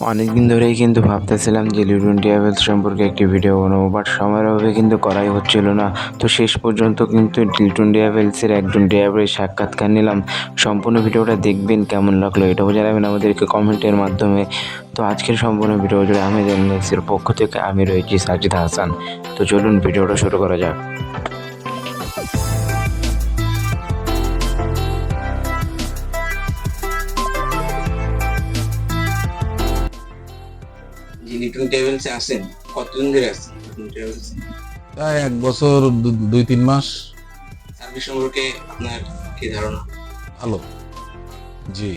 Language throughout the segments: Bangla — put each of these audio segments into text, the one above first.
অনেকদিন ধরেই কিন্তু ভাবতেছিলাম যে লিটন ট্রাভেলস সম্পর্কে একটি ভিডিও বানাবো বাট সময়ের অভাবে কিন্তু করাই হচ্ছিল না। তো শেষ পর্যন্ত কিন্তু লিটন ট্রাভেলসের একজন ড্রাইভারের সাক্ষাৎকার নিলাম। সম্পূর্ণ ভিডিওটা দেখবেন কেমন লাগল এটাও জানাবেন আমাদেরকে কমেন্টের মাধ্যমে। তো আজকের সম্পূর্ণ ভিডিও জুড়ে আমি জানিয়েছি পক্ষ থেকে আমি রয়েছি সাজিদ হাসান। তো চলুন ভিডিওটা শুরু করা যাক। যে লিটন ট্রাভেলসে আসেন কতদিন ধরে আসেন ট্রাভেলস প্রায় এক বছর দুই তিন মাস। সার্ভিস সম্পর্কে আপনার কি ধারণা? ভালো। জি।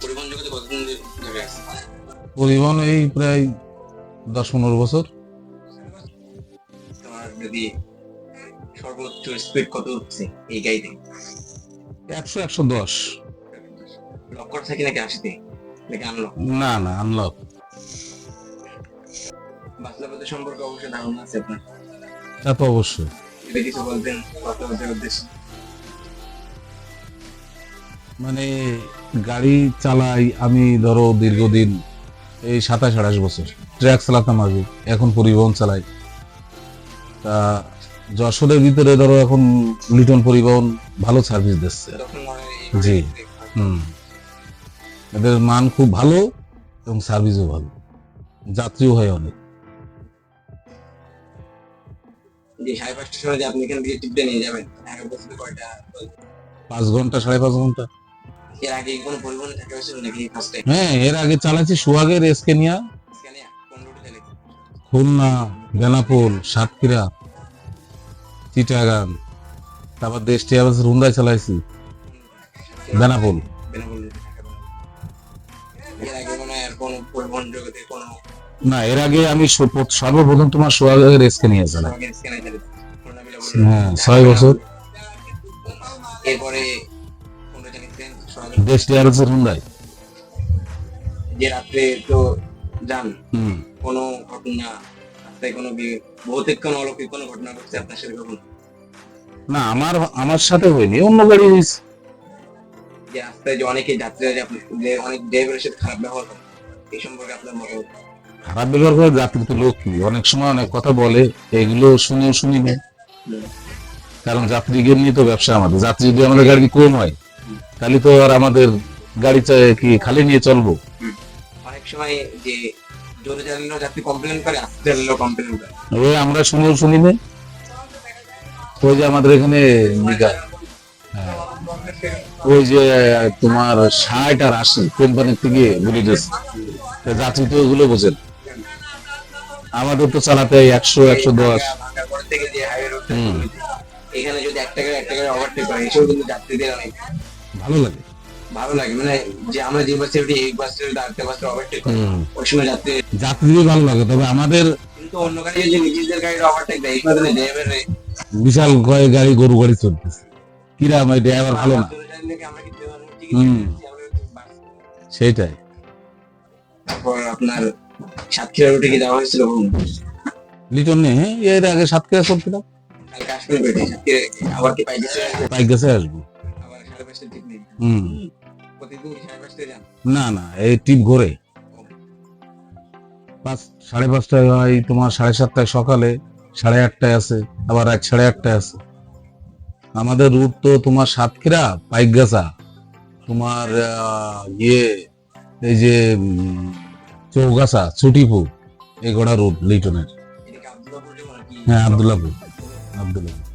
পরিবহন জগতে কতদিন ধরে আসেন পরিবহন এই প্রায় দশ পনেরো বছর। তোমার যদি সর্বোচ্চ স্পিড কত হচ্ছে এই গাড়িতে? একশো একশো দশ। লক করা থাকে নাকি আসতে না না আনলক বাস্তবতা সম্পর্কে অবশ্যই ধারণা আছে আপনার? তা তো অবশ্যই। যদি কিছু বাস্তবতার উদ্দেশ্যে? মানে গাড়ি চালাই আমি ধরো দীর্ঘদিন এই সাতাশ আঠাশ বছর। ট্র্যাক চালাতাম আগে এখন পরিবহন চালাই। তা যশোরের ভিতরে ধরো এখন লিটন পরিবহন ভালো সার্ভিস দিচ্ছে। জি। হুম। এদের মান খুব ভালো এবং সার্ভিসও ভালো। যাত্রীও হয় অনেক। যে সাড়ে পাঁচটার সময় যে আপনি এখান থেকে টিপটা নিয়ে যাবেন এক বছরে কয়টা পাঁচ ঘণ্টা সাড়ে পাঁচ ঘণ্টা। এর আগে কোনো পরিবহনে থাকা হয়েছিল নাকি ফার্স্ট টাইম হ্যাঁ এর আগে চালাচ্ছি সুহাগের এসকেনিয়া। স্ক্যানিয়া কোন রুটে চালিয়ে খুলনা বেনাপোল সাতক্ষীরা চিটাগাং তারপর দেশ ট্রাভেলস রুন্দায় চালাইছি। বেনাপোল। বেনাপোল এর আগে মনে কোনো পরিবহন জগতে কোনো না এর আগে আমি সর্বপ্রথম তোমার সোহাগের খুলনা বিলাবল। হ্যাঁ ছয় বছর। এরপরে কোনটা চালিয়েছেন সোহাগ? দেশ ট্রাভেলস রুন্দায় যে রাত্রে তো যান কোনো ঘটনা রাস্তায় কোনো ভৌতিক কোনো অলৌকিক কোনো ঘটনা ঘটছে আপনার সাথে কখনো? না আমার আমার সাথে হয়নি অন্য গাড়ি হয়েছে যে রাস্তায় যে অনেকে যাত্রীরা যে যে অনেক ড্রাইভারের সাথে খারাপ ব্যবহার করে এই সম্পর্কে আপনার মতামত? খারাপ ব্যবহার করে যাত্রী তো লোক কি? অনেক সময় অনেক কথা বলে এগুলো শুনেও শুনি না। কারণ যাত্রীকে নিয়ে তো ব্যবসা আমাদের। যাত্রী যদি আমাদের গাড়ি কম হয় তাহলে তো আর আমাদের গাড়ি কি খালি নিয়ে চলবো? অনেক সময় যে জোরে যাত্রী কমপ্লেন করে আস্তে কমপ্লেন করে। ওই আমরা শুনেও শুনি না। ওই যে আমাদের এখানে হ্যাঁ। ওই যে তোমার ষাট আর আশি কোম্পানির থেকে বলে তা যাত্রী তো ওগুলো বোঝেন আমাদের তো চালাতে একশো একশো দশ। থেকে যে হাইওয়ে এখানে যদি একটা গাড়ি একটা গাড়ি ওভারটেক করে এসেও কিন্তু যাত্রীদের অনেক। ভালো লাগে। ভালো লাগে মানে যে আমরা যে বাসে উঠি এই বাসে আরেকটা বাসে ওভারটেক করে। ওই সময় যাত্রী যাত্রীদের ভালো লাগে তবে আমাদের কিন্তু অন্য গাড়ি যদি নিজেদের গাড়িটা ওভারটেক দেয় এই ড্রাইভারের বিশাল কয়েক গাড়ি গরু গাড়ি চলতেছে। কিরা আমার ড্রাইভার ভালো না? সেইটাই তারপর আপনার সাতক্ষীরা রুটে কি যাওয়া হয়েছিল কখনো? লিটন এর আগে সাতক্ষীরা চলছিলাম কালকে আসবেন বেটে সাতক্ষীরা আবার কি পাই গেছে? বাইক গেছে আসব। আবার সাড়ে পাঁচটা ঠিক নেই। হুম। প্রতিদিন সাড়ে পাঁচটায় যান? না না এই টিপ ঘোরে। পাঁচ সাড়ে পাঁচটায় হয় তোমার সাড়ে সাতটায় সকালে সাড়ে আটটায় আছে আবার এক সাড়ে আটটায় আছে। আমাদের রুট তো তোমার সাতক্ষীরা পাইকগাছা তোমার ইয়ে এই যে চৌগাছা ছুটিপুর এগোড়া রোড লিটনের হ্যাঁ আবদুল্লাপুর আবদুল্লাপুর